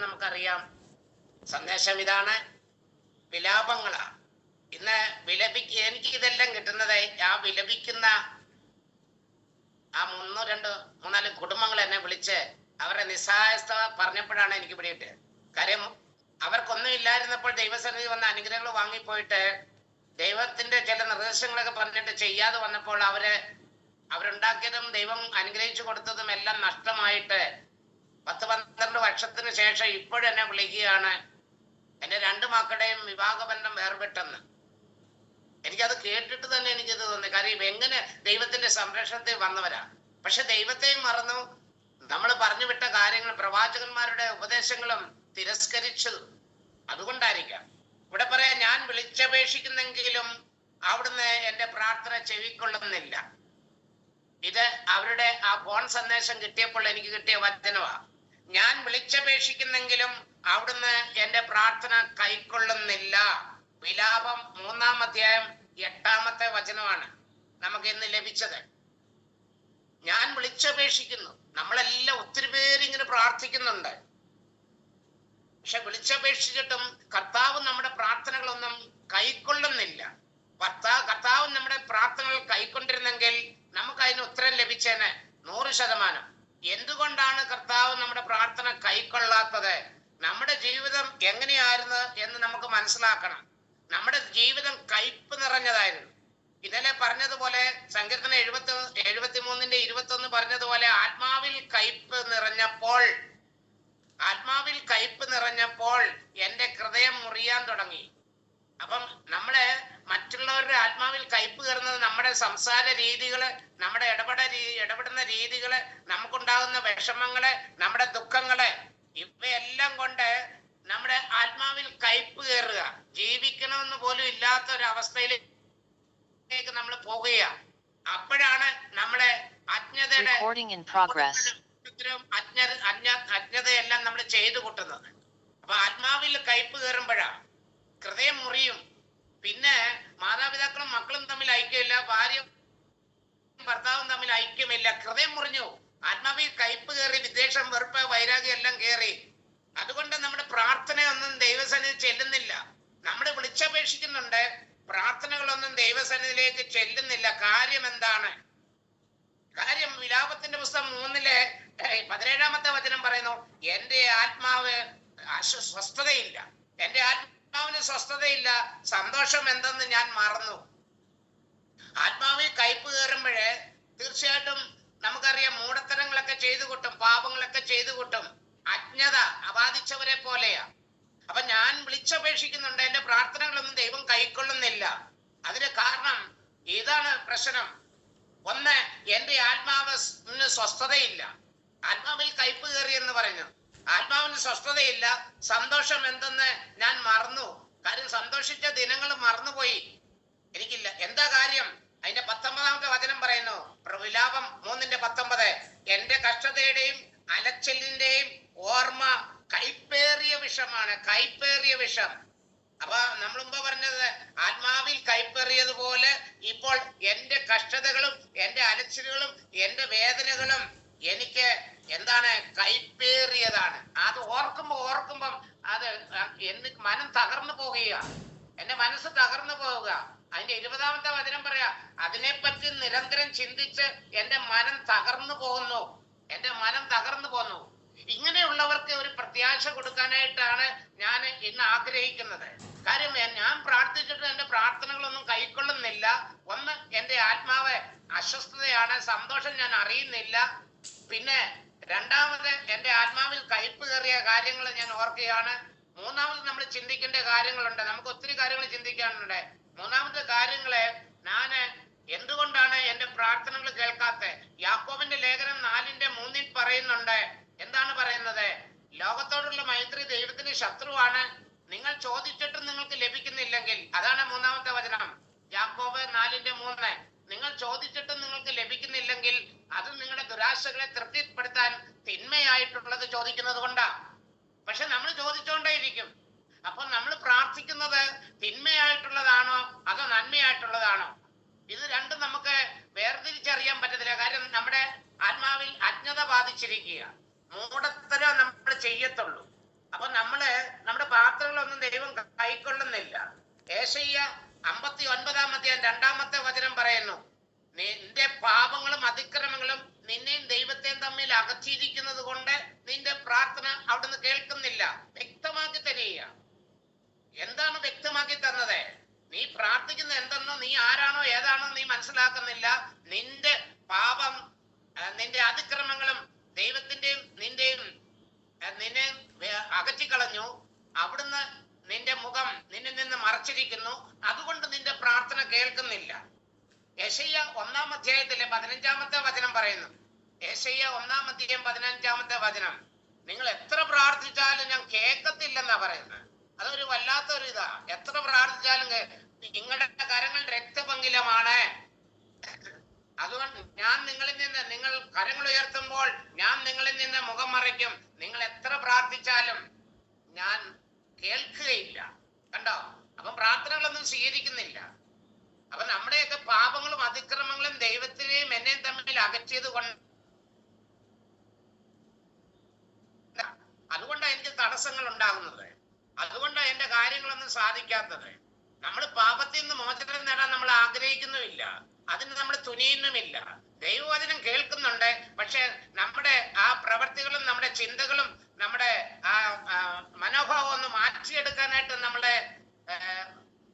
എന്താന്ന് നമുക്കറിയാം. സന്ദേശം ഇതാണ് വിലാപങ്ങളാണ് ഇന്ന് വിലപിക്ക എനിക്ക് ഇതെല്ലാം കിട്ടുന്നത് ആ വിലപിക്കുന്ന ആ മൂന്നോ രണ്ടോ മൂന്നാൽ കുടുംബങ്ങൾ എന്നെ വിളിച്ച് അവരുടെ നിസ്സഹായസ്ഥ പറഞ്ഞപ്പോഴാണ് എനിക്ക് പിടിയിട്ട് കാര്യം അവർക്കൊന്നും ഇല്ലായിരുന്നപ്പോൾ ദൈവസന്നിധി വന്ന അനുഗ്രഹങ്ങൾ വാങ്ങിപ്പോയിട്ട് ദൈവത്തിന്റെ ചില നിർദ്ദേശങ്ങളൊക്കെ പറഞ്ഞിട്ട് ചെയ്യാതെ വന്നപ്പോൾ അവർ അവരുണ്ടാക്കിയതും ദൈവം അനുഗ്രഹിച്ചു കൊടുത്തതും എല്ലാം നഷ്ടമായിട്ട് പത്ത് പന്ത്രണ്ട് വർഷത്തിന് ശേഷം ഇപ്പോഴെന്നെ വിളിക്കുകയാണ്. എന്റെ രണ്ട് മക്കളുടെയും വിവാഹബന്ധം വേർപെട്ടെന്ന്. എനിക്കത് കേട്ടിട്ട് തന്നെ എനിക്കിത് തോന്നി. കാര്യം എങ്ങനെ ദൈവത്തിന്റെ സംരക്ഷണത്തിൽ വന്നവരാ. പക്ഷെ ദൈവത്തെയും മറന്നു. നമ്മൾ പറഞ്ഞു വിട്ട കാര്യങ്ങൾ പ്രവാചകന്മാരുടെ ഉപദേശങ്ങളും തിരസ്കരിച്ചു. അതുകൊണ്ടായിരിക്കാം. ഇവിടെ പറയാം ഞാൻ വിളിച്ചപേക്ഷിക്കുന്നെങ്കിലും അവിടുന്ന് എന്റെ പ്രാർത്ഥന ചെവിക്കൊള്ളുന്നില്ല. ഇത് അവരുടെ ആ ഫോൺ സന്ദേശം കിട്ടിയപ്പോൾ എനിക്ക് കിട്ടിയ വചനമാ. ഞാൻ വിളിച്ചപേക്ഷിക്കുന്നെങ്കിലും അവിടുന്ന് എന്റെ പ്രാർത്ഥന കൈക്കൊള്ളുന്നില്ല. വിലാപം മൂന്നാം അധ്യായം എട്ടാമത്തെ വചനമാണ് നമുക്ക് ഇന്ന് ലഭിച്ചത്. ഞാൻ വിളിച്ചപേക്ഷിക്കുന്നു. നമ്മളെല്ലാം ഒത്തിരി പേര് ഇങ്ങനെ പ്രാർത്ഥിക്കുന്നുണ്ട്. പക്ഷെ വിളിച്ചപേക്ഷിച്ചിട്ടും കർത്താവ് നമ്മുടെ പ്രാർത്ഥനകളൊന്നും കൈക്കൊള്ളുന്നില്ല. കർത്താവ് കർത്താവ് നമ്മുടെ പ്രാർത്ഥനകൾ കൈക്കൊണ്ടിരുന്നെങ്കിൽ നമുക്ക് അതിന് ഉത്തരം ലഭിച്ചേനെ നൂറ് ശതമാനം. എന്തുകൊണ്ടാണ് കർത്താവ് നമ്മുടെ പ്രാർത്ഥന കൈക്കൊള്ളാത്തത്? നമ്മുടെ ജീവിതം എങ്ങനെയായിരുന്നു എന്ന് നമുക്ക് മനസ്സിലാക്കണം. നമ്മുടെ ജീവിതം കയ്പ് നിറഞ്ഞതായിരുന്നു. ഇന്നലെ പറഞ്ഞതുപോലെ സങ്കീർത്തനം എഴുപത്തി എഴുപത്തി മൂന്നിന്റെ ഇരുപത്തി ഒന്ന് പറഞ്ഞതുപോലെ ആത്മാവിൽ കയ്പ് നിറഞ്ഞപ്പോൾ ആത്മാവിൽ കയ്പ് നിറഞ്ഞപ്പോൾ എന്റെ ഹൃദയം മുറിയാൻ തുടങ്ങി. അപ്പം നമ്മളെ മറ്റുള്ളവരുടെ ആത്മാവിൽ കയ്പ് കയറുന്നത് നമ്മുടെ സംസാര രീതികൾ നമ്മുടെ ഇടപെട രീ- ഇടപെടുന്ന രീതികൾ നമുക്കുണ്ടാകുന്ന വിഷമങ്ങൾ നമ്മുടെ ദുഃഖങ്ങൾ ഇവയെല്ലാം കൊണ്ട് നമ്മുടെ ആത്മാവിൽ കയ്പ് കയറുക. ജീവിക്കണമെന്ന് പോലും ഇല്ലാത്ത ഒരു അവസ്ഥയിലേക്ക് നമ്മൾ പോകുകയാണ് അപ്പോഴാണ് നമ്മുടെ അജ്ഞതയുടെ അജ്ഞതയെല്ലാം നമ്മൾ ചെയ്തു കൂട്ടുന്നത്. അപ്പൊ ആത്മാവിൽ കയ്പ് കയറുമ്പോഴാ ഹൃദയം മുറിയും. പിന്നെ മാതാപിതാക്കളും മക്കളും തമ്മിൽ ഐക്യമില്ല ഭാര്യ ഭർത്താവും തമ്മിൽ ഐക്യമില്ല. ഹൃദയം മുറിഞ്ഞു. ആത്മാവിൽ കയ്പ് കയറി വിദ്വേഷം വെറുപ്പ് വൈരാഗ്യം എല്ലാം കയറി. അതുകൊണ്ട് നമ്മുടെ പ്രാർത്ഥനയൊന്നും ദൈവസന്നിധി ചെല്ലുന്നില്ല. നമ്മൾ വിളിച്ചപേക്ഷിക്കുന്നുണ്ട്. പ്രാർത്ഥനകളൊന്നും ദൈവസന്നിധിയിലേക്ക് ചെല്ലുന്നില്ല. കാര്യം എന്താണ്? കാര്യം വിലാപത്തിന്റെ പുസ്തകം മൂന്നിലെ പതിനേഴാമത്തെ വചനം പറയുന്നു എന്റെ ആത്മാവ് സ്വസ്ഥതയില്ല. എന്റെ ആത്മാവിന് സ്വസ്ഥതയില്ല. സന്തോഷം എന്തെന്ന് ഞാൻ മറന്നു. ആത്മാവിൽ കയ്പ് കയറുമ്പോഴേ തീർച്ചയായിട്ടും നമുക്കറിയാം മൂടത്തരങ്ങളൊക്കെ ചെയ്തു കൂട്ടും പാപങ്ങളൊക്കെ ചെയ്തു കൂട്ടും. അജ്ഞത അബാധിച്ചവരെ പോലെയാ. അപ്പൊ ഞാൻ വിളിച്ചപേക്ഷിക്കുന്നുണ്ട്. എന്റെ പ്രാർത്ഥനകളൊന്നും ദൈവം കൈക്കൊള്ളുന്നില്ല. അതിന് കാരണം ഇതാണ് പ്രശ്നം. ഒന്ന് എന്റെ ആത്മാവ് സ്വസ്ഥതയില്ല. ആത്മാവിൽ കയ്പ് കയറി എന്ന് പറഞ്ഞു ആത്മാവിന് സ്വസ്ഥതയില്ല. സന്തോഷം എന്തെന്ന് ഞാൻ മറന്നു. കാര്യം സന്തോഷിച്ച ദിനങ്ങൾ മറന്നുപോയി. എനിക്കില്ല. എന്താ കാര്യം? അതിന്റെ പത്തൊമ്പതാമത്തെ വചനം പറയുന്നു. വിലാപം മൂന്നിന്റെ പത്തൊമ്പത്. എന്റെ കഷ്ടതയുടെയും അലച്ചലിന്റെയും ഓർമ്മ കൈപ്പേറിയ വിഷമാണ്. കൈപ്പേറിയ വിഷം. അപ്പൊ നമ്മൾ മുമ്പ് പറഞ്ഞത് ആത്മാവിൽ കൈപ്പേറിയതുപോലെ ഇപ്പോൾ എന്റെ കഷ്ടതകളും എന്റെ അലച്ചിലുകളും എന്റെ വേദനകളും എനിക്ക് എന്താണ് കൈപ്പേറിയതാണ് അത് ഓർക്കുമ്പോ ഓർക്കുമ്പം അത് മനം തകർന്നു പോകുകയാണ് എന്റെ മനസ്സ് തകർന്നു പോവുക. അതിന്റെ ഇരുപതാമത്തെ വചനം പറയാ അതിനെപ്പറ്റി നിരന്തരം ചിന്തിച്ച് എന്റെ മനം തകർന്നു പോകുന്നു. എന്റെ മനം തകർന്നു പോകുന്നു ഇങ്ങനെയുള്ളവർക്ക് ഒരു പ്രത്യാശ കൊടുക്കാനായിട്ടാണ് ഞാൻ ഇന്ന് ആഗ്രഹിക്കുന്നത്. കാര്യം ഞാൻ പ്രാർത്ഥിച്ചിട്ട് എന്റെ പ്രാർത്ഥനകളൊന്നും കൈക്കൊള്ളുന്നില്ല. ഒന്ന് എന്റെ ആത്മാവ് അസ്വസ്ഥതയാണ് സന്തോഷം ഞാൻ അറിയുന്നില്ല. പിന്നെ രണ്ടാമത് എന്റെ ആത്മാവിൽ കയ്പ് കയറിയ കാര്യങ്ങൾ ഞാൻ ഓർക്കുകയാണ്. മൂന്നാമത് നമ്മൾ ചിന്തിക്കേണ്ട കാര്യങ്ങളുണ്ട്. നമുക്ക് ഒത്തിരി കാര്യങ്ങൾ ചിന്തിക്കാനുണ്ട്. മൂന്നാമത്തെ കാര്യങ്ങളെ ഞാൻ എന്തുകൊണ്ടാണ് എന്റെ പ്രാർത്ഥനകൾ കേൾക്കാത്ത? യാക്കോബിന്റെ ലേഖനം നാലിന്റെ മൂന്നിൽ പറയുന്നുണ്ട്. എന്താണ് പറയുന്നത്? ലോകത്തോടുള്ള മൈത്രി ദൈവത്തിന്റെ ശത്രുവാണ്. നിങ്ങൾ ചോദിച്ചിട്ടും നിങ്ങൾക്ക് ലഭിക്കുന്നില്ലെങ്കിൽ. അതാണ് മൂന്നാമത്തെ വചനം. യാക്കോബ് നാലിന്റെ മൂന്ന്. നിങ്ങൾ ചോദിച്ചിട്ടും നിങ്ങൾക്ക് ലഭിക്കുന്നില്ലെങ്കിൽ അത് നിങ്ങളുടെ ദുരാശകളെ തൃപ്തിപ്പെടുത്താൻ തിന്മയായിട്ടുള്ളത് ചോദിക്കുന്നത് കൊണ്ടാ. പക്ഷെ നമ്മൾ ചോദിച്ചുകൊണ്ടേയിരിക്കും അപ്പൊ നമ്മൾ പ്രാർത്ഥിക്കുന്നത് തിന്മയായിട്ടുള്ളതാണോ? അതോ നന്മയായിട്ടുള്ളതാണോ? ഇത് രണ്ടും നമുക്ക് വേർതിരിച്ചറിയാൻ പറ്റത്തില്ല. കാര്യം നമ്മുടെ ആത്മാവിൽ അജ്ഞത ബാധിച്ചിരിക്കുക. മൂടത്തരം നമ്മൾ ചെയ്യത്തുള്ളൂ. അപ്പൊ നമ്മൾ നമ്മുടെ പാത്രങ്ങളൊന്നും ദൈവം കൈക്കൊള്ളുന്നില്ല. ഏശയ്യ അമ്പത്തി ഒൻപതാമത്തെ രണ്ടാമത്തെ വചനം പറയുന്നു. നിന്റെ പാപങ്ങളും അതിക്രമങ്ങളും നിന്നെയും ദൈവത്തെയും തമ്മിൽ അകറ്റിയിരിക്കുന്നത് കൊണ്ട് നിന്റെ പ്രാർത്ഥന അവിടുന്ന് കേൾക്കുന്നില്ല. വ്യക്തമാക്കി തരിക. എന്താണ് വ്യക്തമാക്കി തന്നത്? നീ പ്രാർത്ഥിക്കുന്ന എന്തെന്നോ നീ ആരാണോ ഏതാണോ നീ മനസ്സിലാക്കുന്നില്ല. നിന്റെ പാപം നിന്റെ അതിക്രമങ്ങളും ദൈവത്തിന്റെയും നിന്റെയും നിന്നെ അകറ്റിക്കളഞ്ഞു. അവിടുന്ന് നിന്റെ മുഖം നിന്നിൽ നിന്ന് മറച്ചിരിക്കുന്നു. അതുകൊണ്ട് നിന്റെ പ്രാർത്ഥന കേൾക്കുന്നില്ല. യശയ്യ ഒന്നാം അധ്യായത്തിലെ പതിനഞ്ചാമത്തെ വചനം പറയുന്നു. ഏഷയ്യ ഒന്നാം അധ്യായം പതിനഞ്ചാമത്തെ വചനം. നിങ്ങൾ എത്ര പ്രാർത്ഥിച്ചാലും ഞാൻ കേൾക്കത്തില്ലെന്നാ പറയുന്നത്. അതൊരു വല്ലാത്തൊരു ഇതാ. എത്ര പ്രാർത്ഥിച്ചാലും നിങ്ങളുടെ കരങ്ങൾ രക്തപങ്കിലമാണ്. അതുകൊണ്ട് ഞാൻ നിങ്ങളിൽ നിന്ന് നിങ്ങൾ കരങ്ങൾ ഉയർത്തുമ്പോൾ ഞാൻ നിങ്ങളിൽ നിന്ന് മുഖം മറയ്ക്കും. നിങ്ങൾ എത്ര പ്രാർത്ഥിച്ചാലും ഞാൻ കേൾക്കുകയില്ല. കണ്ടോ? അപ്പം പ്രാർത്ഥനകളൊന്നും സ്വീകരിക്കുന്നില്ല. അപ്പൊ നമ്മുടെയൊക്കെ പാപങ്ങളും അതിക്രമങ്ങളും ദൈവത്തിനെയും എന്നെയും തമ്മിൽ അകറ്റിയത് കൊണ്ട് അതുകൊണ്ടാണ് എനിക്ക് തടസ്സങ്ങൾ ഉണ്ടാകുന്നത്. അതുകൊണ്ടാണ് എന്റെ കാര്യങ്ങളൊന്നും സാധിക്കാത്തത്. നമ്മൾ പാപത്തിൽ നിന്ന് മോചനം നേടാൻ നമ്മൾ ആഗ്രഹിക്കുന്നുമില്ല. അതിന് നമ്മൾ തുനിയുന്നുമില്ല. ദൈവവചനം കേൾക്കുന്നുണ്ട്. പക്ഷെ നമ്മുടെ ആ പ്രവർത്തികളും നമ്മുടെ ചിന്തകളും നമ്മുടെ ആ മനോഭാവം ഒന്ന് മാറ്റിയെടുക്കാനായിട്ട് നമ്മളെ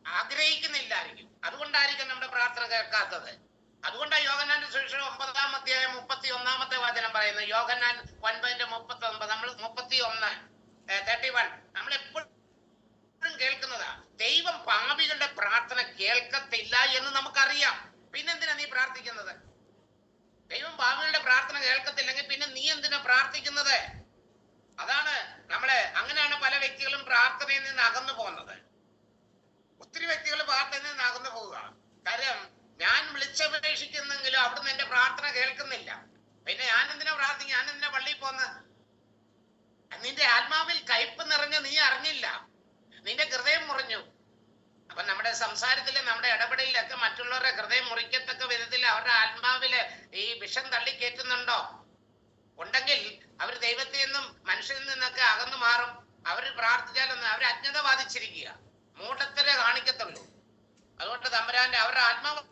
ആഗ്രഹിക്കുന്നില്ലായിരിക്കും. അതുകൊണ്ടായിരിക്കും നമ്മുടെ പ്രാർത്ഥന കേൾക്കാത്തത്. അതുകൊണ്ടാണ് യോഗനാന്റെ സുവിശേഷം ഒമ്പതാം അധ്യായം മുപ്പത്തി ഒന്നാമത്തെ വചനം പറയുന്നത്. യോഗനാൻ ഒൻപതിന്റെ മുപ്പത്തി ഒമ്പത് നമ്മൾ മുപ്പത്തി ഒന്ന് തേർട്ടി വൺ നമ്മൾ എപ്പോഴും കേൾക്കുന്നതാ ദൈവം പാപികളുടെ പ്രാർത്ഥന കേൾക്കത്തില്ല എന്ന് നമുക്കറിയാം. പിന്നെ എന്തിനാ നീ പ്രാർത്ഥിക്കുന്നത്? ദൈവം പാപികളുടെ പ്രാർത്ഥന കേൾക്കത്തില്ലെങ്കിൽ പിന്നെ നീ എന്തിനാ പ്രാർത്ഥിക്കുന്നത്? അതാണ് നമ്മൾ അങ്ങനെയാണ് പല വ്യക്തികളും പ്രാർത്ഥനയിൽ നിന്ന് അകന്നു പോകുന്നത്. ഒത്തിരി വ്യക്തികൾ വാർത്തയിൽ നിന്ന് അകന്നു പോവുക കാര്യം ഞാൻ വിളിച്ചപേക്ഷിക്കുന്നെങ്കിലും അവിടുന്ന് എന്റെ പ്രാർത്ഥന കേൾക്കുന്നില്ല. പിന്നെ ഞാൻ എന്തിനാ പ്രാർത്ഥിക്കും ഞാൻ എന്തിനാ പള്ളിയിൽ പോന്ന് നിന്റെ ആത്മാവിൽ കയ്പ് നിറഞ്ഞ നീ അറിഞ്ഞില്ല. നിന്റെ ഹൃദയം മുറിഞ്ഞു. അപ്പൊ നമ്മുടെ സംസാരത്തിൽ നമ്മുടെ ഇടപെടലിലൊക്കെ മറ്റുള്ളവരുടെ ഹൃദയം മുറിക്കത്തക്ക വിധത്തിൽ അവരുടെ ആത്മാവിൽ ഈ വിഷം തള്ളിക്കയറ്റുന്നുണ്ടോ ഉണ്ടെങ്കിൽ അവർ ദൈവത്തിൽ നിന്നും മനുഷ്യരിൽ നിന്നൊക്കെ അകന്നു മാറും. അവർ പ്രാർത്ഥിച്ചാലൊന്നും അവർ അജ്ഞത ബാധിച്ചിരിക്കുക. മൂട്ടത്തരെ കാണിക്കത്തുള്ളൂ. അതുകൊണ്ട് തമ്പുരാന്റെ അവരുടെ ആത്മാവ്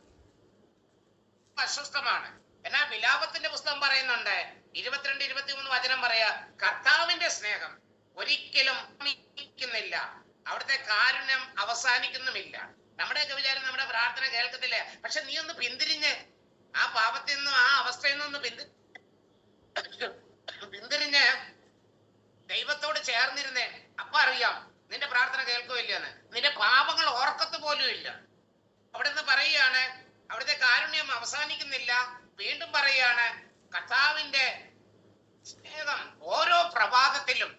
അസ്വസ്ഥമാണ്. എന്നാ വിലാപത്തിന്റെ പുസ്തകം പറയുന്നുണ്ട്. ഇരുപത്തിരണ്ട് ഇരുപത്തിമൂന്ന് വചനം പറയാ കർത്താവിന്റെ സ്നേഹം ഒരിക്കലും അവിടുത്തെ കാരുണ്യം അവസാനിക്കുന്നുമില്ല. നമ്മുടെയൊക്കെ വിചാരം നമ്മുടെ പ്രാർത്ഥന കേൾക്കത്തില്ല. പക്ഷെ നീ ഒന്ന് പിന്തിരിഞ്ഞ് ആ പാപത്തിൽ നിന്നും ആ അവസ്ഥയിൽ നിന്നും പിന്തി പിന്തിരിഞ്ഞ് ദൈവത്തോട് ചേർന്നിരുന്നേ. അപ്പൊ അറിയാം നിന്റെ പ്രാർത്ഥന കേൾക്കുമില്ലെന്ന് നിന്റെ പാപങ്ങൾ ഓർക്കത്ത് പോലും ഇല്ല. അവിടുന്ന് പറയുകയാണ് അവിടുത്തെ കാരുണ്യം അവസാനിക്കുന്നില്ല. വീണ്ടും പറയുകയാണ് കർത്താവിന്റെ സ്നേഹം ഓരോ പ്രഭാതത്തിലും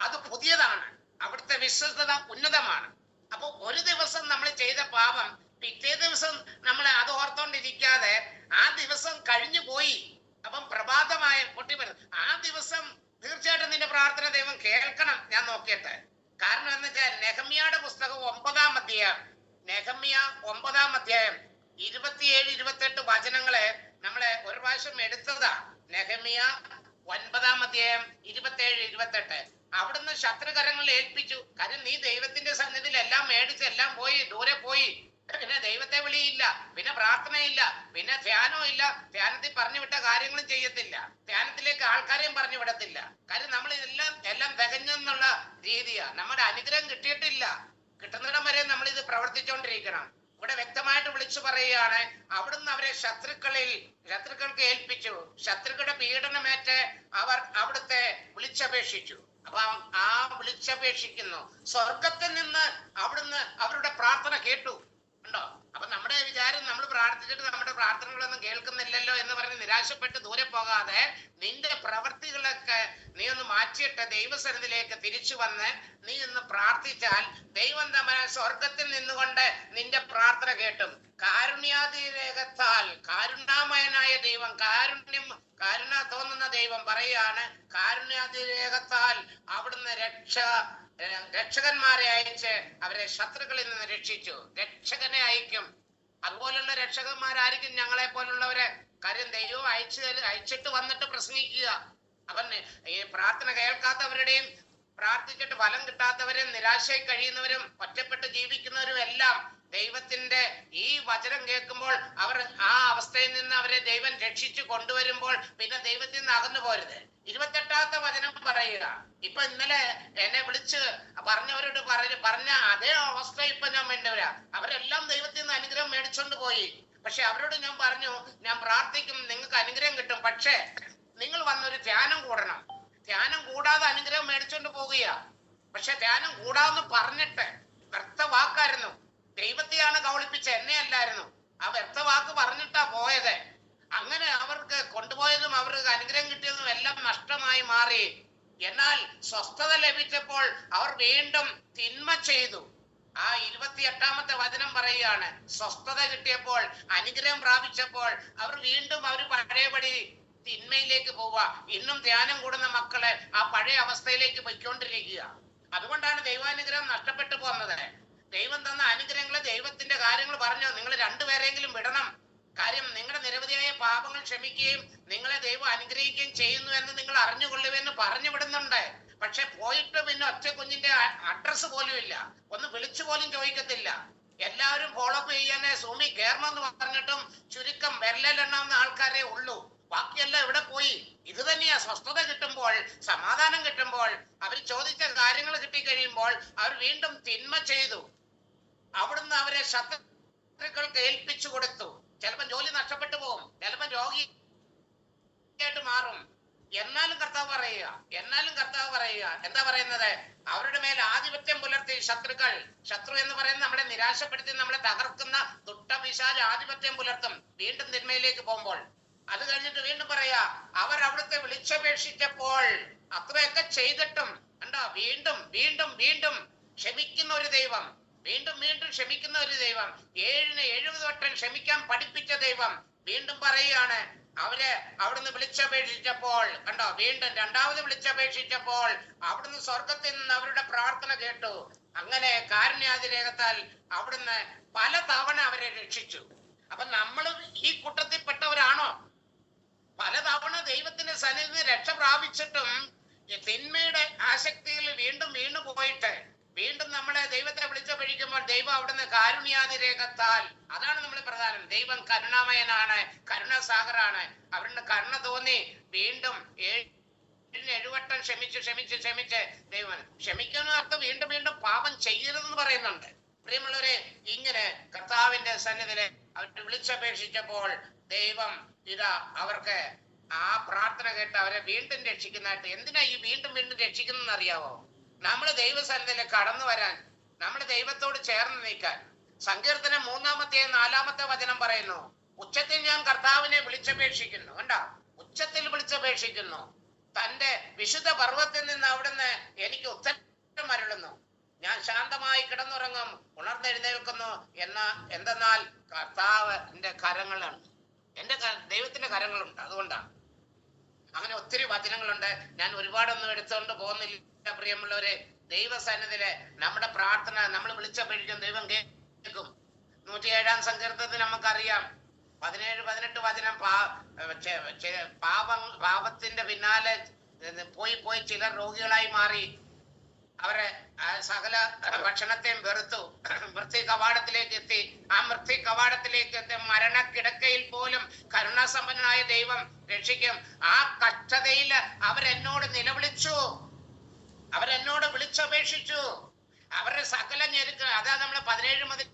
അത് പുതിയതാണ്. അവിടുത്തെ വിശ്വസ്തത ഉന്നതമാണ്. അപ്പൊ ഒരു ദിവസം നമ്മൾ ചെയ്ത പാപം പിറ്റേ ദിവസം നമ്മൾ അത് ഓർത്തോണ്ടിരിക്കാതെ ആ ദിവസം കഴിഞ്ഞു പോയി. അപ്പം പ്രഭാതമായ പൊട്ടി ആ ദിവസം തീർച്ചയായിട്ടും നിന്റെ പ്രാർത്ഥന ദൈവം കേൾക്കണം ഞാൻ നോക്കിയിട്ട്. കാരണം എന്ന് വെച്ചാൽ നെഹമ്യയുടെ പുസ്തകം ഒമ്പതാം അധ്യായം. നെഹമ്യ ഒമ്പതാം അധ്യായം. ഇരുപത്തിയേഴ് ഇരുപത്തെട്ട് വചനങ്ങളെ നമ്മളെ ഒരു പ്രാവശ്യം എടുത്തതാ. നെഹമ്യ ഒൻപതാം അധ്യായം ഇരുപത്തിയേഴ് ഇരുപത്തെട്ട്. അവിടുന്ന് ശത്രുകരങ്ങളിൽ ഏൽപ്പിച്ചു. കാര്യം നീ ദൈവത്തിന്റെ സന്നിധിയിൽ എല്ലാം മേടിച്ച് എല്ലാം പോയി ദൂരെ പോയി. പിന്നെ ദൈവത്തെ വിളിയില്ല പിന്നെ പ്രാർത്ഥനയില്ല പിന്നെ ധ്യാനവും ഇല്ല. ധ്യാനത്തിൽ പറഞ്ഞു വിട്ട കാര്യങ്ങളും ചെയ്യത്തില്ല. ധ്യാനത്തിലേക്ക് ആൾക്കാരെയും പറഞ്ഞു വിടത്തില്ല. കാര്യം നമ്മൾ ഇതെല്ലാം എല്ലാം തികഞ്ഞെന്നുള്ള രീതിയാ. നമ്മുടെ അനുഗ്രഹം കിട്ടിയിട്ടില്ല. കിട്ടുന്നിടം വരെ നമ്മൾ ഇത് പ്രവർത്തിച്ചുകൊണ്ടിരിക്കണം ഇവിടെ വ്യക്തമായിട്ട് വിളിച്ചു പറയുകയാണ് അവിടുന്ന് അവരെ ശത്രുക്കളിൽ ശത്രുക്കൾക്ക് ഏൽപ്പിച്ചു. ശത്രുക്കളുടെ പീഡനമേറ്റ് അവർ അവിടുത്തെ വിളിച്ചപേക്ഷിച്ചു. അപ്പൊ ആ വിളിച്ചപേക്ഷിക്കുന്നു. സ്വർഗത്തിൽ നിന്ന് അവിടുന്ന് അവരുടെ പ്രാർത്ഥന കേട്ടു. അപ്പൊ നമ്മുടെ വിചാരം നമ്മൾ പ്രാർത്ഥിച്ചിട്ട് നമ്മുടെ പ്രാർത്ഥനകളൊന്നും കേൾക്കുന്നില്ലല്ലോ എന്ന് പറഞ്ഞ് നിരാശപ്പെട്ട് ദൂരെ പോകാതെ നിന്റെ പ്രവർത്തികളൊക്കെ നീ ഒന്ന് മാറ്റിയിട്ട് ദൈവസന്നിധിയിലേക്ക് തിരിച്ചു വന്ന് നീ ഒന്ന് പ്രാർത്ഥിച്ചാൽ ദൈവം തമ്മിൽ സ്വർഗത്തിൽ നിന്നുകൊണ്ട് നിന്റെ പ്രാർത്ഥന കേട്ടും. കാരുണ്യാതിരേഖത്താൽ കാരുണ്യാമയനായ ദൈവം കാരുണ്യം കാരുണ തോന്നുന്ന ദൈവം പറയാണ് കാരുണ്യാതിരേഖത്താൽ അവിടുന്ന് രക്ഷ രക്ഷകന്മാരെ അയച്ച് അവരെ ശത്രുക്കളിൽ നിന്ന് രക്ഷിച്ചു. രക്ഷകനെ അയക്കും. അതുപോലുള്ള രക്ഷകന്മാരായിരിക്കും ഞങ്ങളെ പോലുള്ളവരെ. കാര്യം ദൈവം അയച്ചു അയച്ചിട്ട് വന്നിട്ട് പ്രസംഗിക്കുക അവൻ ഈ പ്രാർത്ഥന കേൾക്കാത്തവരുടെയും പ്രാർത്ഥിച്ചിട്ട് ഫലം കിട്ടാത്തവരും നിരാശയിൽ കഴിയുന്നവരും ഒറ്റപ്പെട്ട് ജീവിക്കുന്നവരും എല്ലാം ദൈവത്തിന്റെ ഈ വചനം കേൾക്കുമ്പോൾ അവർ ആ അവസ്ഥയിൽ നിന്ന് അവരെ ദൈവം രക്ഷിച്ചു കൊണ്ടുവരുമ്പോൾ പിന്നെ ദൈവത്തിൽ നിന്ന് അകന്നു പോരുത്. ഇരുപത്തെട്ടാമത്തെ വചനം പറയുക. ഇപ്പൊ ഇന്നലെ എന്നെ വിളിച്ച് പറഞ്ഞവരോട് പറഞ്ഞ പറഞ്ഞ അതേ അവസ്ഥ ഇപ്പൊ ഞാൻ വേണ്ടവരാ അവരെല്ലാം ദൈവത്തിൽ നിന്ന് അനുഗ്രഹം മേടിച്ചോണ്ട് പോയി. പക്ഷെ അവരോട് ഞാൻ പറഞ്ഞു ഞാൻ പ്രാർത്ഥിക്കും നിങ്ങൾക്ക് അനുഗ്രഹം കിട്ടും. പക്ഷേ നിങ്ങൾ വന്നൊരു ധ്യാനം കൂടണം. ധ്യാനം കൂടാതെ അനുഗ്രഹം മേടിച്ചോണ്ട് പോകുക പക്ഷെ ധ്യാനം കൂടാന്ന് പറഞ്ഞിട്ട് വ്യർത്ഥ വാക്കായിരുന്നു ദൈവത്തെയാണ് കവളിപ്പിച്ച എന്നെ അല്ലായിരുന്നു ആ വ്യർത്ഥ വാക്ക് പറഞ്ഞിട്ടാ പോയത്. അങ്ങനെ അവർക്ക് കൊണ്ടുപോയതും അവർക്ക് അനുഗ്രഹം കിട്ടിയതും എല്ലാം നഷ്ടമായി മാറി. എന്നാൽ സ്വസ്ഥത ലഭിച്ചപ്പോൾ അവർ വീണ്ടും തിന്മ ചെയ്തു. ആ ഇരുപത്തി എട്ടാമത്തെ വചനം പറയുകയാണ്. സ്വസ്ഥത കിട്ടിയപ്പോൾ അനുഗ്രഹം പ്രാപിച്ചപ്പോൾ അവർ വീണ്ടും അവർ പഴയപടി തിന്മയിലേക്ക് പോവുക. ഇന്നും ധ്യാനം കൂടുന്ന മക്കളെ ആ പഴയ അവസ്ഥയിലേക്ക് പൊയ്ക്കൊണ്ടിരിക്കുക. അതുകൊണ്ടാണ് ദൈവാനുഗ്രഹം നഷ്ടപ്പെട്ടു പോകുന്നത്. ദൈവം തന്ന അനുഗ്രഹങ്ങൾ ദൈവത്തിന്റെ കാര്യങ്ങൾ പറഞ്ഞു നിങ്ങൾ രണ്ടുപേരെങ്കിലും വിടണം. കാര്യം നിങ്ങളുടെ നിരവധിയായ പാപങ്ങൾ ക്ഷമിക്കുകയും നിങ്ങളെ ദൈവം അനുഗ്രഹിക്കുകയും ചെയ്യുന്നു എന്ന് നിങ്ങൾ അറിഞ്ഞുകൊള്ളുവെന്ന് പറഞ്ഞു വിടുന്നുണ്ട്. പക്ഷെ പോയിട്ട് പിന്നെ ഒറ്റ കുഞ്ഞിന്റെ അഡ്രസ് പോലും ഇല്ല. ഒന്ന് വിളിച്ചു പോലും ചോദിക്കത്തില്ല. എല്ലാവരും ഫോളോ അപ്പ് ചെയ്യാനേ സൂമി കയറണമെന്ന് പറഞ്ഞിട്ടും ചുരുക്കം വിരലിലെണ്ണാവുന്ന ആൾക്കാരെ ഉള്ളൂ. ബാക്കിയെല്ലാം ഇവിടെ പോയി. ഇത് തന്നെയാ സ്വസ്ഥത കിട്ടുമ്പോൾ സമാധാനം കിട്ടുമ്പോൾ. അവർ ചോദിച്ച കാര്യങ്ങൾ കിട്ടിക്കഴിയുമ്പോൾ അവർ വീണ്ടും തിന്മ ചെയ്തു. അവിടുന്ന് അവരെ ശത്രുക്കൾക്ക് ഏൽപ്പിച്ചു കൊടുത്തു. ചിലപ്പോൾ ജോലി നഷ്ടപ്പെട്ടു പോകും ചിലപ്പോൾ രോഗിയായിട്ട് മാറും. എന്നാലും കർത്താവ് പറയുക എന്നാലും കർത്താവ് പറയുക. എന്താ പറയുന്നത്? അവരുടെ മേൽ ആധിപത്യം പുലർത്തി ശത്രുക്കൾ. ശത്രു എന്ന് പറയുന്നത് നമ്മളെ നിരാശപ്പെടുത്തി നമ്മളെ തകർക്കുന്ന ദുഷ്ടപിശാജ് ആധിപത്യം പുലർത്തും വീണ്ടും തിന്മയിലേക്ക് പോകുമ്പോൾ. അത് കഴിഞ്ഞിട്ട് വീണ്ടും പറയാ അവർ അവിടുത്തെ വിളിച്ചപേക്ഷിച്ചപ്പോൾ അത്രയൊക്കെ ചെയ്തിട്ടും കണ്ടോ? വീണ്ടും വീണ്ടും വീണ്ടും ക്ഷമിക്കുന്ന ഒരു ദൈവം. വീണ്ടും വീണ്ടും ക്ഷമിക്കുന്ന ഒരു ദൈവം. ഏഴിന് എഴുപത് വട്ടം ക്ഷമിക്കാൻ പഠിപ്പിച്ച ദൈവം വീണ്ടും പറയുകയാണ് അവർ അവിടുന്ന് വിളിച്ചപേക്ഷിച്ചപ്പോൾ കണ്ടോ? വീണ്ടും രണ്ടാമത് വിളിച്ചപേക്ഷിച്ചപ്പോൾ അവിടുന്ന് സ്വർഗത്തിൽ നിന്ന് അവരുടെ പ്രാർത്ഥന കേട്ടു. അങ്ങനെ കാരുണ്യാതിരേഖത്താൽ അവിടുന്ന് പല തവണ അവരെ രക്ഷിച്ചു. അപ്പൊ നമ്മൾ ഈ കൂട്ടത്തിൽപ്പെട്ടവരാണോ? പലതവണ ദൈവത്തിന്റെ സന്നിധി രക്ഷ പ്രാപിച്ചിട്ടും തിന്മയുടെ ആസക്തിയിൽ വീണ്ടും വീണ്ടും പോയിട്ട് വീണ്ടും നമ്മളെ ദൈവത്തെ വിളിച്ചു പഴിക്കുമ്പോൾ ദൈവം അവിടുന്ന് കാരുണ്യാതിരേഖത്താൽ അതാണ് നമ്മൾ പ്രധാനം. ദൈവം കരുണാമയനാണ് കരുണസാഗറാണ്. അവിടുന്ന് കരുണ തോന്നി വീണ്ടും എഴുവട്ടം ക്ഷമിച്ച് ക്ഷമിച്ച് ക്ഷമിച്ച് ദൈവം ക്ഷമിക്കുന്ന അർത്ഥം വീണ്ടും വീണ്ടും പാപം ചെയ്യരുതെന്ന് പറയുന്നുണ്ട്. പ്രിയമുള്ളവരെ ഇങ്ങനെ കർത്താവിന്റെ സന്നിധിയിലെ അവർ വിളിച്ചപേക്ഷിച്ചപ്പോൾ ദൈവം ഇതാ അവർക്ക് ആ പ്രാർത്ഥന കേട്ട് അവരെ വീണ്ടും രക്ഷിക്കുന്നതായിട്ട് എന്തിനാ ഈ വീണ്ടും വീണ്ടും രക്ഷിക്കുന്നതെന്ന് അറിയാവോ? നമ്മൾ ദൈവസന്നിധിയിൽ കടന്നു വരാൻ നമ്മൾ ദൈവത്തോട് ചേർന്ന് നിൽക്കാൻ. സങ്കീർത്തനം മൂന്നാമത്തെ നാലാമത്തെ വചനം പറയുന്നു ഉച്ചത്തിൽ ഞാൻ കർത്താവിനെ വിളിച്ചപേക്ഷിക്കുന്നു. കണ്ടോ? ഉച്ചത്തിൽ വിളിച്ചപേക്ഷിക്കുന്നു. തന്റെ വിശുദ്ധ പർവത്തിൽ നിന്ന് അവിടുന്ന് എനിക്ക് ഉത്തരം അരുളുന്നു. ഞാൻ ശാന്തമായി കിടന്നുറങ്ങും ഉണർന്നെഴുന്നേൽക്കുന്നു എന്ന എന്തെന്നാൽ കർത്താവ് എന്റെ കരങ്ങളാണ്. എന്റെ ദൈവത്തിന്റെ കരങ്ങളുണ്ട് അതുകൊണ്ടാണ്. അങ്ങനെ ഒത്തിരി വചനങ്ങളുണ്ട്. ഞാൻ ഒരുപാടൊന്നും എടുത്തുകൊണ്ട് പോകുന്നില്ല. പ്രിയമുള്ളവരെ ദൈവസന്നിധിയിൽ നമ്മുടെ പ്രാർത്ഥന നമ്മൾ വിളിച്ചപേക്ഷിക്കും ദൈവം കേൾക്കും. നൂറ്റിയേഴാം സങ്കീർത്തത്തിൽ നമുക്കറിയാം പതിനേഴ് പതിനെട്ട് വചനം പാപം പാപത്തിന്റെ പിന്നാലെ പോയി പോയി ചിലർ രോഗികളായി മാറി. അവരെ സകല ഭക്ഷണത്തെയും വെറുത്തു. വൃത്തി കവാടത്തിലേക്ക് എത്തി. ആ വൃത്തി കവാടത്തിലേക്ക് എത്തി. മരണക്കിടക്കയിൽ പോലും കരുണാസമ്പന്നനായ ദൈവം രക്ഷിക്കും. ആ കഷ്ടതയിൽ അവരെന്നോട് നിലവിളിച്ചു. അവരെന്നോട് വിളിച്ചപേക്ഷിച്ചു. അവരുടെ സകല ഞെരുക്ക് അതാ നമ്മൾ പതിനേഴ് മുതൽ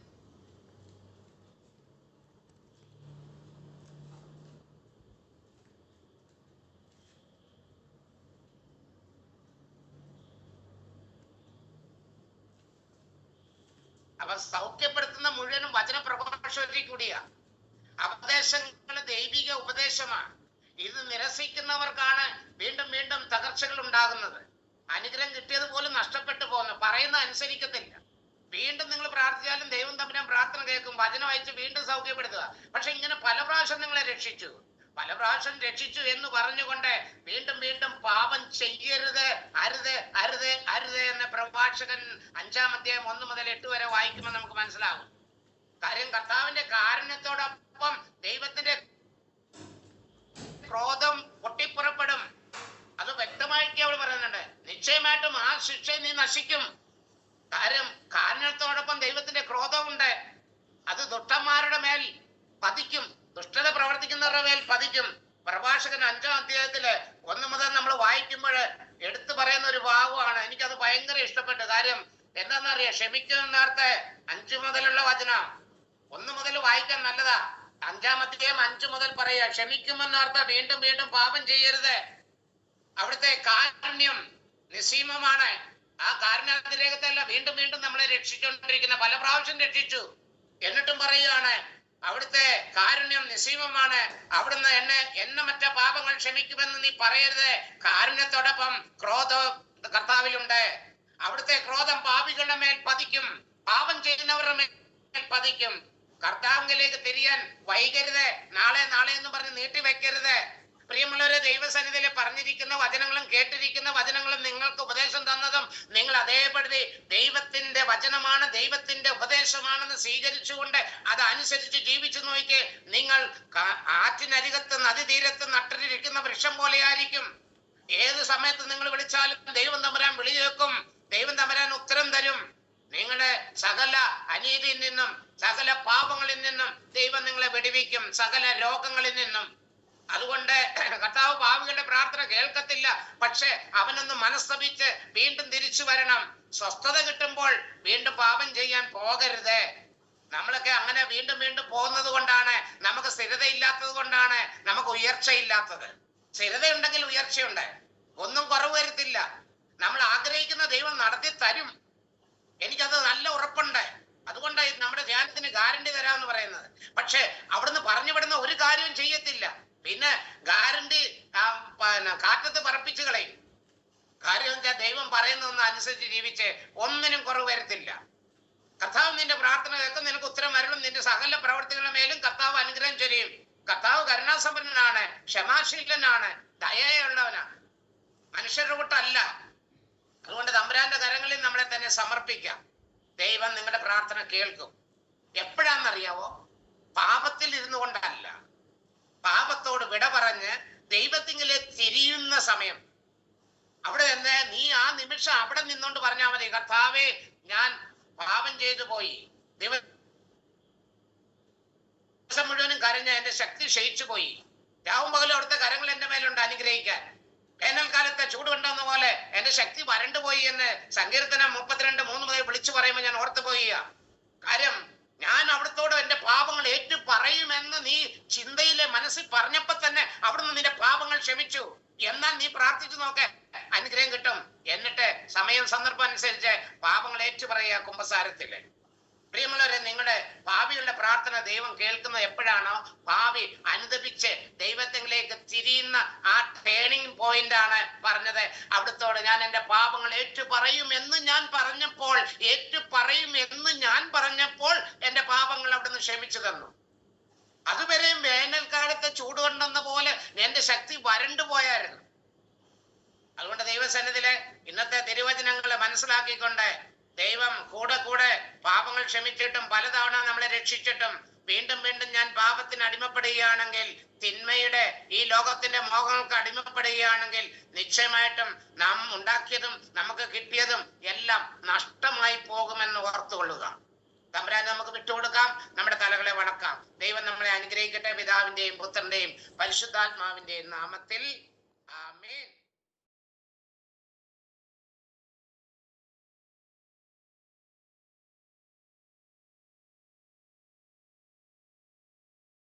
അവർ സൗഖ്യപ്പെടുത്തുന്ന മുഴുവനും വചന പ്രഭാഷണത്തിൽ കൂടിയാ. ഉപദേശങ്ങൾ ദൈവിക ഉപദേശമാണ് ഇത് നിരസിക്കുന്നവർക്കാണ് വീണ്ടും വീണ്ടും തകർച്ചകൾ ഉണ്ടാകുന്നത്. അനുഗ്രഹം കിട്ടിയത് പോലും നഷ്ടപ്പെട്ടു പോകുന്നു. പറയുന്ന അനുസരിക്കത്തില്ല. വീണ്ടും നിങ്ങൾ പ്രാർത്ഥിച്ചാലും ദൈവം തമ്മിലും പ്രാർത്ഥന കേൾക്കും. വചനം അയച്ച് വീണ്ടും സൗഖ്യപ്പെടുത്തുക. പക്ഷെ ഇങ്ങനെ പല പ്രാവശ്യം നിങ്ങളെ രക്ഷിച്ചു. പല പ്രാവശ്യം രക്ഷിച്ചു എന്ന് പറഞ്ഞുകൊണ്ട് വീണ്ടും വീണ്ടും പാപം ചെയ്യരുത് അരുത് അരുത് അരുത് എന്ന പ്രഭാഷകൻ അഞ്ചാം അധ്യായം ഒന്ന് മുതൽ എട്ട് വരെ വായിക്കുമ്പോൾ നമുക്ക് മനസ്സിലാകും. കാര്യം കർത്താവിന്റെ കാരുണ്യത്തോടൊപ്പം ദൈവത്തിന്റെ ക്രോധം പൊട്ടിപ്പുറപ്പെടും. അത് വ്യക്തമായിട്ട് അവൾ പറയുന്നുണ്ട്. നിശ്ചയമായിട്ടും ആ ശിക്ഷ നീ നശിക്കും. കാര്യം കാരണത്തോടൊപ്പം ദൈവത്തിന്റെ ക്രോധമുണ്ട്. അത് ദുഷ്ടന്മാരുടെ മേൽ പതിക്കും. ദുഷ്ടത പ്രവർത്തിക്കുന്നവരുടെ മേൽ പതിക്കും. പ്രഭാഷകൻ അഞ്ചാം അധ്യായത്തിൽ ഒന്ന് മുതൽ നമ്മൾ വായിക്കുമ്പോൾ എടുത്തു പറയുന്ന ഒരു ഭാവമാണ് എനിക്കത് ഭയങ്കര ഇഷ്ടപ്പെട്ടു. കാര്യം എന്താണെന്നറിയാം? ക്ഷമിക്കുന്നേർത്തെ അഞ്ചു മുതലുള്ള വചനം. ഒന്ന് മുതൽ വായിക്കാൻ നല്ലതാ. അഞ്ചാം അധ്യായം അഞ്ചു മുതൽ പറയുക ക്ഷമിക്കുമെന്നർത്ഥ വീണ്ടും വീണ്ടും പാപം ചെയ്യരുത്. അവിടുത്തെ കാരുണ്യം നിസീമമാണ് ആ കാരുണ്യാതിരേകത്തല്ല വീണ്ടും വീണ്ടും നമ്മളെ രക്ഷിച്ചുകൊണ്ടിരിക്കുന്ന പല പ്രാവശ്യം രക്ഷിച്ചു. എന്നിട്ടും പറയുകയാണ് അവിടുത്തെ കാരുണ്യം നിസീമമാണ് അവിടുന്ന് എന്നെ എന്നെ മറ്റ പാപങ്ങൾ ക്ഷമിക്കുമെന്ന് നീ പറയരുത്. കാരുണ്യത്തോടൊപ്പം ക്രോധ കർത്താവിലുണ്ട്. അവിടുത്തെ ക്രോധം പാപികളുടെ മേൽ പതിക്കും. പാപം ചെയ്യുന്നവരുടെ മേൽ പതിക്കും. കർത്താവിലേക്ക് തിരിയാൻ വൈകരുത്. നാളെ നാളെ എന്ന് പറഞ്ഞ് നീട്ടി വെക്കരുത്. പ്രിയമുള്ളവരെ ദൈവസന്നിധിയിൽ പറഞ്ഞിരിക്കുന്ന വചനങ്ങളും കേട്ടിരിക്കുന്ന വചനങ്ങളും നിങ്ങൾക്ക് ഉപദേശം തന്നതും നിങ്ങൾ അതേപടി ദൈവത്തിന്റെ വചനമാണ് ദൈവത്തിന്റെ ഉപദേശമാണെന്ന് സ്വീകരിച്ചുകൊണ്ട് അത് അനുസരിച്ച് ജീവിച്ചു നോക്കി നിങ്ങൾ ആറ്റിനരികത്ത് നദീതീരത്ത് നട്ടിരിക്കുന്ന വൃക്ഷം പോലെയായിരിക്കും. ഏത് സമയത്ത് നിങ്ങൾ വിളിച്ചാലും ദൈവം തമരാൻ വിളി കേൾക്കും ദൈവം തമരാൻ ഉത്തരം തരും. നിങ്ങളുടെ സകല അനീതിയിൽ നിന്നും സകല പാപങ്ങളിൽ നിന്നും ദൈവം നിങ്ങളെ വെടിവെക്കും. സകല രോഗങ്ങളിൽ നിന്നും. അതുകൊണ്ട് കർത്താവ് പാവികളുടെ പ്രാർത്ഥന കേൾക്കത്തില്ല. പക്ഷെ അവനൊന്ന് മനസ്തപിച്ച് വീണ്ടും തിരിച്ചു വരണം. സ്വസ്ഥത കിട്ടുമ്പോൾ വീണ്ടും പാപം ചെയ്യാൻ പോകരുത്. നമ്മളൊക്കെ അങ്ങനെ വീണ്ടും വീണ്ടും പോകുന്നത് കൊണ്ടാണ്. നമുക്ക് സ്ഥിരതയില്ലാത്തത് കൊണ്ടാണ് നമുക്ക് ഉയർച്ചയില്ലാത്തത്. സ്ഥിരതയുണ്ടെങ്കിൽ ഉയർച്ചയുണ്ട്. ഒന്നും കുറവ് വരുത്തില്ല. നമ്മൾ ആഗ്രഹിക്കുന്ന ദൈവം നടത്തി തരും. എനിക്കത് നല്ല ഉറപ്പുണ്ട്. അതുകൊണ്ടാണ് നമ്മുടെ ധ്യാനത്തിന് ഗ്യാരണ്ടി തരാമെന്ന് പറയുന്നത്. പക്ഷെ അവിടുന്ന് പറഞ്ഞു വിടുന്ന ഒരു കാര്യവും ചെയ്യത്തില്ല. പിന്നെ ഗാരണ്ടി പിന്നെ കാറ്റത്ത് പറപ്പിച്ചു കളയും. കാര്യം ദൈവം പറയുന്നതൊന്നും അനുസരിച്ച് ജീവിച്ച് ഒന്നിനും കുറവ് വരത്തില്ല. കർത്താവ് നിന്റെ പ്രാർത്ഥന കേൾക്കും നിനക്ക് ഉത്തരം വരണം. നിന്റെ സകല പ്രവർത്തികളുടെ മേലും കർത്താവ് അനുഗ്രഹം ചൊരിയും. കർത്താവ് കരുണാസമ്പന്നനാണ് ക്ഷമാശീലനാണ് ദയയുള്ളവനാണ് മനുഷ്യരുടെ കൂട്ടല്ല. അതുകൊണ്ട് തമ്പുരാന്റെ കരങ്ങളിൽ നമ്മളെ തന്നെ സമർപ്പിക്കാം. ദൈവം നിങ്ങളുടെ പ്രാർത്ഥന കേൾക്കും. എപ്പോഴാണെന്നറിയാവോ പാപത്തിൽ ഇരുന്നു കൊണ്ടല്ല പാപത്തോട് വിട പറഞ്ഞ് ദൈവത്തിങ്കിലെ തിരിയുന്ന സമയം. അവിടെ തന്നെ നീ ആ നിമിഷം അവിടെ നിന്നോണ്ട് പറഞ്ഞാൽ മതി കർത്താവേ ഞാൻ പാപം ചെയ്തു പോയി. ദിവസം മുഴുവനും കരഞ്ഞ എന്റെ ശക്തി ക്ഷയിച്ചു പോയി. രാവും പകലും അവിടുത്തെ കരങ്ങൾ എന്റെ മേലുണ്ട് അനുഗ്രഹിക്കാൻ. വേനൽക്കാലത്തെ ചൂട് കണ്ടെന്ന പോലെ എന്റെ ശക്തി വരണ്ടുപോയി എന്ന് സങ്കീർത്തനം മുപ്പത്തിരണ്ട് മൂന്ന് മുതൽ വിളിച്ചു പറയുമ്പോൾ ഞാൻ ഓർത്തു പോയി കാര്യം ഞാൻ അവിടത്തോട് എന്റെ പാപങ്ങൾ ഏറ്റു പറയുമെന്ന് നീ ചിന്തയിലെ മനസ്സിൽ പറഞ്ഞപ്പോ തന്നെ അവിടുന്ന് നിന്റെ പാപങ്ങൾ ക്ഷമിച്ചു. എന്നാൽ നീ പ്രാർത്ഥിച്ചു നോക്ക്. അനുഗ്രഹം കിട്ടും. എന്നിട്ട് സമയം സന്ദർഭം അനുസരിച്ച് പാപങ്ങൾ ഏറ്റു പറയുക കുംഭസാരത്തിൽ പ്രിയമുള്ളവരെ നിങ്ങളുടെ ഭാവിയുടെ പ്രാർത്ഥന ദൈവം കേൾക്കുന്നത് എപ്പോഴാണോ? ഭാവി അനുദപിച്ച് ദൈവത്തിലേക്ക് തിരിയുന്ന ആ ടേണിംഗ് പോയിന്റ് ആണ് പറഞ്ഞത്. അവിടുത്തോട് ഞാൻ എന്റെ പാപങ്ങൾ ഏറ്റു പറയും എന്ന് ഞാൻ പറഞ്ഞപ്പോൾ ഏറ്റു പറയും എന്ന് ഞാൻ പറഞ്ഞപ്പോൾ എന്റെ പാപങ്ങൾ അവിടുന്ന് ക്ഷമിച്ചു തന്നു. അതുവരെയും വേനൽക്കാലത്തെ ചൂട് കൊണ്ടെന്ന പോലെ എന്റെ ശക്തി വരണ്ടു പോയായിരുന്നു. അതുകൊണ്ട് ദൈവസന്നിധിയിലെ ഇന്നത്തെ തിരുവചനങ്ങൾ മനസ്സിലാക്കിക്കൊണ്ട് ദൈവം കൂടെ കൂടെ പാപങ്ങൾ ക്ഷമിച്ചിട്ടും പലതവണ നമ്മളെ രക്ഷിച്ചിട്ടും വീണ്ടും വീണ്ടും ഞാൻ പാപത്തിന് അടിമപ്പെടുകയാണെങ്കിൽ തിന്മയുടെ ഈ ലോകത്തിന്റെ മോഹങ്ങൾക്ക് അടിമപ്പെടുകയാണെങ്കിൽ നിശ്ചയമായിട്ടും നാം ഉണ്ടാക്കിയതും നമുക്ക് കിട്ടിയതും എല്ലാം നഷ്ടമായി പോകുമെന്ന് ഓർത്തുകൊള്ളുക. തമ്പുരാൻ നമുക്ക് വിട്ടുകൊടുക്കാം നമ്മുടെ തലകളെ വണക്കാം. ദൈവം നമ്മളെ അനുഗ്രഹിക്കട്ടെ പിതാവിന്റെയും പുത്രന്റെയും പരിശുദ്ധാത്മാവിന്റെയും നാമത്തിൽ